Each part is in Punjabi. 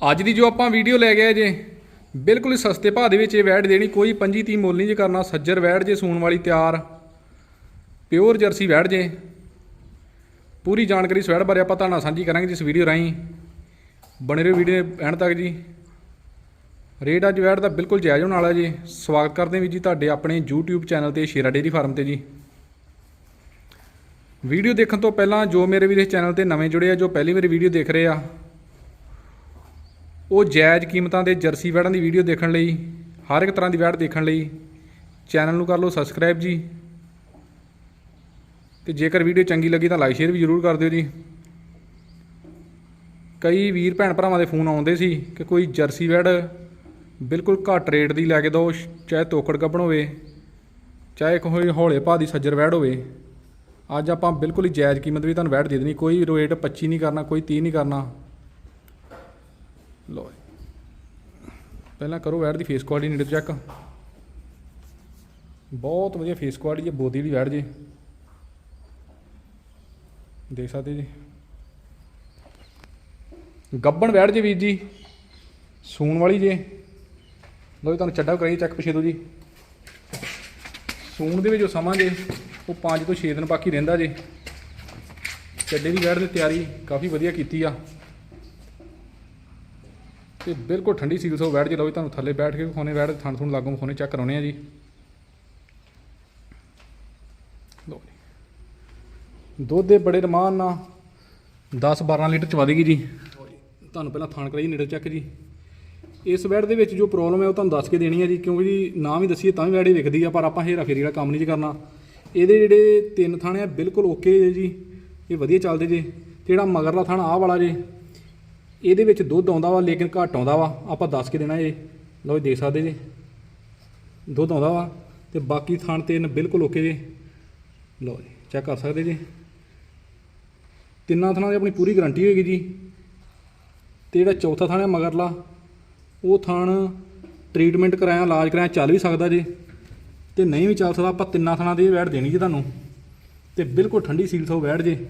ਅੱਜ ਦੀ ਜੋ ਆਪਾਂ ਵੀਡੀਓ ਲੈ ਗਏ ਜੇ, ਬਿਲਕੁਲ ਹੀ ਸਸਤੇ ਭਾਅ ਦੇ ਵਿੱਚ ਇਹ ਵੈੜ ਦੇਣੀ, ਕੋਈ 25 30 ਮੁੱਲ ਨਹੀਂ ਜੇ ਕਰਨਾ, ਸੱਜਰ ਵੈੜ ਜੇ ਸੂਣ ਵਾਲੀ ਤਿਆਰ, ਪਿਓਰ ਜਰਸੀ ਵੈੜ ਜੇ। ਪੂਰੀ ਜਾਣਕਾਰੀ ਸਵੈੜ ਬਾਰੇ ਆਪਾਂ ਤੁਹਾਨੂੰ ਨਾਲ ਸਾਂਝੀ ਕਰਾਂਗੇ ਜਿਸ ਵੀਡੀਓ ਰਾਹੀਂ। ਬਣੇ ਰਹੋ ਵੀਡੀਓ ਐਂਡ ਤੱਕ ਜੀ। ਰੇਟ ਅੱਜ ਵੈੜ ਦਾ ਬਿਲਕੁਲ ਜਾਇਜ਼ ਹੋਣ ਵਾਲਾ ਜੀ। ਸਵਾਗਤ ਕਰਦੇ ਹਾਂ ਵੀ ਜੀ ਤੁਹਾਡੇ ਆਪਣੇ YouTube ਚੈਨਲ ਤੇ, ਸ਼ੇਰਾ ਡੇਰੀ ਫਾਰਮ ਤੇ ਜੀ। ਵੀਡੀਓ ਦੇਖਣ ਤੋਂ ਪਹਿਲਾਂ ਜੋ ਮੇਰੇ ਵੀਰ ਇਸ ਚੈਨਲ ਤੇ ਨਵੇਂ ਜੁੜੇ ਆ, ਜੋ ਪਹਿਲੀ ਵਾਰੀ ਵੀਡੀਓ ਦੇਖ ਰਹੇ ਆ ਉਹ ਜਾਇਜ਼ ਕੀਮਤਾਂ ਦੇ ਜਰਸੀ ਵੈੜਾਂ ਦੀ ਵੀਡੀਓ ਦੇਖਣ ਲਈ, ਹਰ ਇੱਕ ਤਰ੍ਹਾਂ ਦੀ ਵੈੜ ਦੇਖਣ ਲਈ, ਚੈਨਲ ਨੂੰ ਕਰ ਲਓ ਸਬਸਕ੍ਰਾਈਬ ਜੀ। ਤੇ ਜੇਕਰ ਵੀਡੀਓ ਚੰਗੀ ਲੱਗੀ ਤਾਂ ਲਾਈਕ ਸ਼ੇਅਰ ਵੀ ਜ਼ਰੂਰ ਕਰ ਦਿਓ ਜੀ। ਕਈ ਵੀਰ ਭੈਣ ਭਰਾਵਾਂ ਦੇ ਫੋਨ ਆਉਂਦੇ ਸੀ ਕਿ ਕੋਈ ਜਰਸੀ ਵੈੜ ਬਿਲਕੁਲ ਘੱਟ ਰੇਟ ਦੀ ਲੈ ਕੇ ਦਿਓ ਚਾਹੇ ਤੋਕੜ ਗੱਭਣ ਹੋਵੇ, ਚਾਹੇ ਕੋਈ ਹੌਲੇ ਭਾਅ ਦੀ ਸੱਜਰ ਵੈੜ ਹੋਵੇ। ਅੱਜ ਆਪਾਂ ਬਿਲਕੁਲ ਹੀ ਜਾਇਜ਼ ਕੀਮਤ ਵੀ ਤੁਹਾਨੂੰ ਵੈਟ ਦੇ ਦੇਣੀ, ਕੋਈ ਰੇਟ 25 ਨਹੀਂ ਕਰਨਾ, ਕੋਈ 30 ਨਹੀਂ ਕਰਨਾ। ਲੋ ਪਹਿਲਾਂ ਕਰੋ ਵੈਟ ਦੀ ਫੇਸ ਕੁਆਲਿਟੀ ਨੀਡ ਚੈੱਕ ਬਹੁਤ ਵਧੀਆ ਫੇਸ ਕੁਆਲਿਟੀ ਜੇ ਬੋਦੀ ਦੀ ਵੈਟ ਜੇ। ਦੇਖ ਸਕਦੇ ਜੀ। ਗੱਬਣ ਵੈਟ ਜੇ ਵੀਰ ਜੀ। ਸੂਣ ਵਾਲੀ ਜੇ। ਲੋ ਜੀ, ਤੁਹਾਨੂੰ ਚੱਡਾ ਕਰਾਈ ਚੈੱਕ ਪਿਛੇ ਦੋ ਜੀ। ਸੂਣ ਦੇ ਵਿੱਚ ਜੋ ਸਮਾਂ ਜੇ, ਉਹ 5 ਤੋਂ 6 ਦਿਨ ਬਾਕੀ ਰਹਿੰਦਾ ਜੇ। ਚੱਡੇ ਦੀ ਵੈੜ ਦੀ ਤਿਆਰੀ ਕਾਫੀ ਵਧੀਆ ਕੀਤੀ ਆ। ਤੇ ਬਿਲਕੁਲ ਠੰਡੀ ਸੀਲ ਸੋ ਵੈੜ ਜੇ ਲਓ ਜੀ, ਤੁਹਾਨੂੰ ਥੱਲੇ ਬੈਠ ਕੇ ਵਿਖਾਉਣੇ ਵੈੜ ਦੇ ਥਣ ਥਣ ਲਾਗੋਂ ਵਿਖਾਉਣੇ, ਚੈੱਕ ਕਰਾਉਣੇ ਆ ਜੀ। ਲਓ ਜੀ। ਦੁੱਧ ਦੇ ਬੜੇ ਰਮਾਨ ਨਾਲ 10 12 ਲੀਟਰ ਚਵਾ ਦੇਗੀ ਜੀ। ਤੁਹਾਨੂੰ ਪਹਿਲਾਂ ਥਣ ਕਰਾਈ, ਨੇੜੇ ਚੈੱਕ ਜੀ। ਇਸ ਵੈੜ ਦੇ ਵਿੱਚ ਜੋ ਪ੍ਰੋਬਲਮ ਹੈ ਉਹ ਤੁਹਾਨੂੰ ਦੱਸ ਕੇ ਦੇਣੀ ਹੈ ਜੀ, ਕਿਉਂਕਿ ਜੀ ਨਾ ਵੀ ਦੱਸੀਏ ਤਾਂ ਵੀ ਵੈੜ ਹੀ ਵਿਕਦੀ ਆ, ਪਰ ਆਪਾਂ ਹੇਰਾ ਫੇਰੀ ਵਾਲਾ ਕੰਮ ਨਹੀਂ ਜੀ ਕਰਨਾ। ਇਹਦੇ ਜਿਹੜੇ ਤਿੰਨ ਥਾਣੇ ਆ, ਬਿਲਕੁਲ ਓਕੇ ਜੇ ਜੀ, ਇਹ ਵਧੀਆ ਚੱਲਦੇ ਜੇ। ਤੇ ਜਿਹੜਾ ਮਗਰਲਾ ਥਾਣਾ ਆਹ ਵਾਲਾ ਜੇ ਇਹਦੇ ਵਿੱਚ ਦੁੱਧ ਆਉਂਦਾ ਵਾ, ਲੇਕਿਨ ਘੱਟ ਆਉਂਦਾ ਵਾ। ਆਪਾਂ ਦੱਸ ਕੇ ਦੇਣਾ ਇਹ। ਲਓ ਜੀ, ਦੇਖ ਸਕਦੇ ਜੀ। ਦੁੱਧ ਆਉਂਦਾ ਵਾ ਤੇ ਬਾਕੀ ਥਾਣ ਤਿੰਨ ਬਿਲਕੁਲ ਓਕੇ ਜੇ। ਲਓ ਜੀ ਚੈੱਕ ਕਰ ਸਕਦੇ ਜੀ। ਤਿੰਨਾਂ ਥਾਣਾਂ ਦੀ ਆਪਣੀ ਪੂਰੀ ਗਾਰੰਟੀ ਹੋਏਗੀ ਜੀ। ਤੇ ਜਿਹੜਾ ਚੌਥਾ ਥਾਣਾ ਮਗਰਲਾ, ਉਹ ਥਾਣ ਟ੍ਰੀਟਮੈਂਟ ਕਰਾਇਆ, ਇਲਾਜ ਕਰਾਇਆ, ਚੱਲ ਵੀ ਸਕਦਾ ਜੀ। ਤੇ ਨਹੀਂ ਵੀ ਚੱਲ ਸਕਦਾ, ਆਪਾਂ ਤਿੰਨਾਂ ਥਾਣਾ ਦੀ ਵੈੜ ਦੇਣੀ ਜੀ ਤੁਹਾਨੂੰ। ਤੇ ਬਿਲਕੁਲ ਠੰਡੀ ਸੀਲ ਸੋ ਵੈੜ ਜੇ।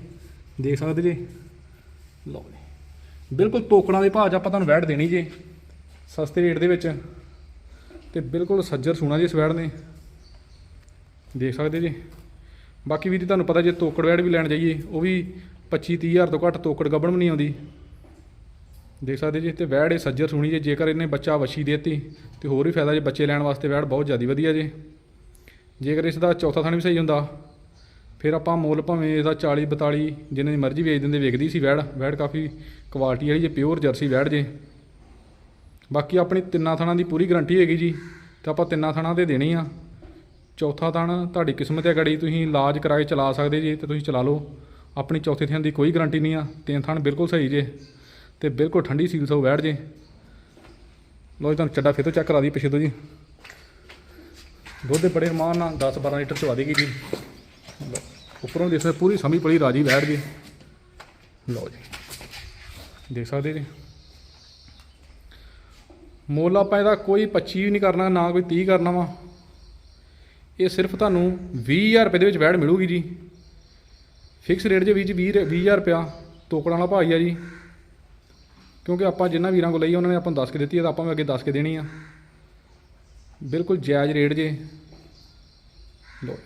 ਦੇਖ ਸਕਦੇ ਜੀ। ਲਓ ਜੀ। ਬਿਲਕੁਲ ਤੋਕੜਾਂ ਦੇ ਭਾਅ 'ਚ ਆਪਾਂ ਤੁਹਾਨੂੰ ਵੈੜ ਦੇਣੀ ਜੇ, ਸਸਤੇ ਰੇਟ ਦੇ ਵਿੱਚ। ਤੇ ਬਿਲਕੁਲ ਸੱਜਰ ਸੋਨਾ ਜੀ ਇਸ ਵੈੜ ਨੇ। ਦੇਖ ਸਕਦੇ ਜੀ। ਬਾਕੀ ਵੀ ਤੁਹਾਨੂੰ ਪਤਾ ਜੇ ਤੋਕੜ ਵੈੜ ਵੀ ਲੈਣ ਜਾਈਏ, ਉਹ ਵੀ 25 30 ਹਜ਼ਾਰ ਤੋਂ ਘੱਟ ਤੋਕੜ ਗੱਬਣ ਵੀ ਨਹੀਂ ਆਉਂਦੀ। ਦੇਖ ਸਕਦੇ ਜੀ, ਤੇ ਵੈੜ ਇਹ ਸੱਜਰ ਸੁਣੀ ਜੇ, ਜੇਕਰ ਇਹਨੇ ਬੱਚਾ ਵਛੀ ਦੇਤੀ, ਤੇ ਹੋਰ ਵੀ ਫਾਇਦਾ ਜੇ ਬੱਚੇ ਲੈਣ ਵਾਸਤੇ ਵੈੜ ਬਹੁਤ ਜ਼ਿਆਦਾ ਵਧੀਆ ਜੇ। ਜੇਕਰ ਇਸ ਦਾ ਚੌਥਾ ਥਣ ਵੀ ਸਹੀ ਹੁੰਦਾ ਫਿਰ ਆਪਾਂ ਮੁੱਲ ਭਾਵੇਂ ਇਹਦਾ 40 42 ਜਿੰਨੇ ਦੀ ਮਰਜ਼ੀ ਵੇਚ ਦਿੰਦੇ ਵੇਚਦੀ ਸੀ ਵੈੜ। ਵੈੜ ਕਾਫੀ ਕੁਆਲਿਟੀ ਵਾਲੀ ਜੇ ਪਿਓਰ ਜਰਸੀ ਵੈੜ ਜੇ। ਬਾਕੀ ਆਪਣੀ ਤਿੰਨਾਂ ਥਣਾਂ ਦੀ ਪੂਰੀ ਗਾਰੰਟੀ ਹੈਗੀ ਜੀ ਤੇ ਆਪਾਂ ਤਿੰਨਾਂ ਥਣਾਂ 'ਤੇ ਦੇਣੀ ਆ। ਚੌਥਾ ਥਣ ਤੁਹਾਡੀ ਕਿਸਮਤ ਹੈ ਗੜੀ ਤੁਸੀਂ ਇਲਾਜ ਕਰਾ ਕੇ ਚਲਾ ਸਕਦੇ ਜੀ ਤੇ ਤੁਸੀਂ ਚਲਾ ਲਓ। ਆਪਣੀ ਚੌਥੇ ਥਾਣ ਦੀ ਕੋਈ ਗਾਰੰਟੀ ਨਹੀਂ ਆ। ਤਿੰਨ ਥਾਣ ਬਿਲਕੁਲ ਸਹੀ ਜੇ ਤੇ ਬਿਲਕੁਲ ਠੰਡੀ ਸੀਲ ਸੋ ਬੈਠ ਜੇ। ਲੋ ਜੀ ਤੁਹਾਨੂੰ ਚੱਡਾ ਫਿਰ ਤੋਂ ਚੈੱਕ ਕਰਾ ਦੀ ਪਿੱਛੇ ਤੋਂ ਜੀ। ਦੁੱਧ ਬੜੇ ਮਾਨ ਨਾਲ 10 12 ਲੀਟਰ ਚਵਾ ਦੇਗੀ ਜੀ। ਲਓ, ਉੱਪਰੋਂ ਦੇਖੋ ਪੂਰੀ ਸਮੀ ਪਲੀ ਰਾਜੀ ਬੈਠ ਜੇ। ਲਓ ਜੀ। ਦੇਖ ਸਕਦੇ ਜੀ। ਮੁੱਲ ਆਪਾਂ ਇਹਦਾ ਕੋਈ 25 ਨਹੀਂ ਕਰਨਾ, ਨਾ ਕੋਈ 30 ਕਰਨਾ ਵਾ। ਇਹ ਸਿਰਫ ਤੁਹਾਨੂੰ 20000 ਰੁਪਏ ਦੇ ਵਿੱਚ ਵੈੜ ਮਿਲੂਗੀ ਜੀ। ਫਿਕਸ ਰੇਟ ਜੇ ਵੀ ਜੀ 20 20000 ਰੁਪਿਆ ਤੋਕੜਾਂ ਵਾਲਾ ਭਾਈ ਆ ਜੀ। ਕਿਉਂਕਿ ਆਪਾਂ ਜਿੰਨਾ ਵੀਰਾਂ ਕੋਲ ਲਈ ਉਹਨਾਂ ਨੇ ਆਪਾਂ ਨੂੰ ਦੱਸ ਕੇ ਦਿੱਤੀ ਹੈ ਤਾਂ ਆਪਾਂ ਵੀ ਅੱਗੇ ਦੱਸ ਕੇ ਦੇਣੀ ਆ। ਬਿਲਕੁਲ ਜਾਇਜ਼ ਰੇਟ ਜੇ। ਲੋ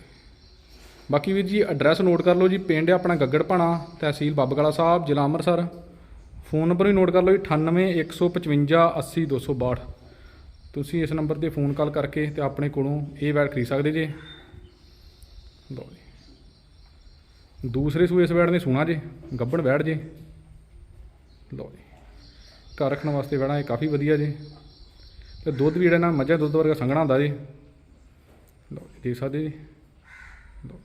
ਬਾਕੀ ਵੀਰ ਜੀ ਐਡਰੈਸ ਨੋਟ ਕਰ ਲਓ ਜੀ, ਪਿੰਡ ਆਪਣਾ ਗੱਗੜ ਭਾਣਾ ਤਹਿਸੀਲ ਬੱਬਗਲਾ ਸਾਹਿਬ, ਜ਼ਿਲ੍ਹਾ ਅੰਮ੍ਰਿਤਸਰ। ਫੋਨ ਨੰਬਰ ਵੀ ਨੋਟ ਕਰ ਲਓ ਜੀ 9815 80 262 ਤੁਸੀਂ ਇਸ ਨੰਬਰ ਤੇ ਫੋਨ ਕਾਲ ਕਰਕੇ ਤੇ ਆਪਣੇ ਕੋਲੋਂ ਇਹ ਵੈਟ ਖਰੀਦ ਸਕਦੇ ਜੇ। ਲਓ ਜੀ। ਦੂਸਰੇ ਸੂਏ ਇਸ ਵੈਟ ਨੇ ਸੁਣਾ ਜੇ, ਗੱਬਣ ਬੈਠ ਜੇ। ਲਓ ਜੀ। ਘਰ ਰੱਖਣ ਵਾਸਤੇ ਵੈੜਾਂ ਇਹ ਕਾਫੀ ਵਧੀਆ ਜੇ। ਤੇ ਦੁੱਧ ਵੀ ਜਿਹੜਾ ਨਾ ਮੱਝਾਂ ਦੁੱਧ ਵਰਗਾ ਸੰਘਣਾ ਹੁੰਦਾ ਜੀ। ਲਓ ਜੀ, ਦੇਖ ਸਕਦੇ ਜੀ। ਲਓ।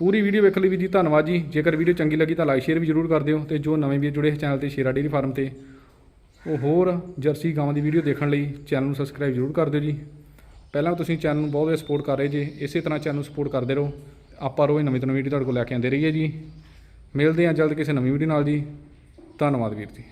ਪੂਰੀ ਵੀਡੀਓ ਵੇਖਣ ਲਈ ਵੀ ਜੀ ਧੰਨਵਾਦ ਜੀ। ਜੇਕਰ ਵੀਡੀਓ ਚੰਗੀ ਲੱਗੀ ਤਾਂ ਲਾਈਕ ਸ਼ੇਅਰ ਵੀ ਜ਼ਰੂਰ ਕਰ ਦਿਓ ਤੇ ਜੋ ਨਵੇਂ ਵੀਰ ਜੁੜੇ ਇਸ ਚੈਨਲ ਤੇ ਸ਼ੇਰਾ ਡੇਰੀ ਫਾਰਮ ਤੇ, ਉਹ ਹੋਰ ਜਰਸੀ ਗਾਵਾਂ ਦੀ ਵੀਡੀਓ ਦੇਖਣ ਲਈ ਚੈਨਲ ਨੂੰ ਸਬਸਕ੍ਰਾਈਬ ਜ਼ਰੂਰ ਕਰ ਦਿਓ ਜੀ। ਪਹਿਲਾਂ ਤੁਸੀਂ ਚੈਨਲ ਨੂੰ ਬਹੁਤ ਸਪੋਰਟ ਕਰ ਰਹੇ ਜੀ, ਇਸੇ ਤਰ੍ਹਾਂ ਚੈਨਲ ਨੂੰ ਸਪੋਰਟ ਕਰਦੇ ਰਹੋ। ਆਪਾਂ ਰੋਜ਼ ਨਵੀਂ ਤੋਂ ਨਵੀਂ ਵੀਡੀਓ ਤੁਹਾਡੇ ਕੋਲ ਲੈ ਕੇ ਆਉਂਦੇ ਰਹੀਏ ਜੀ। ਮਿਲਦੇ ਹਾਂ ਜਲਦ ਕਿਸੇ ਨਵੀਂ ਵੀਡੀਓ ਨਾਲ ਜੀ। ਧੰਨਵਾਦ ਵੀਰ ਜੀ।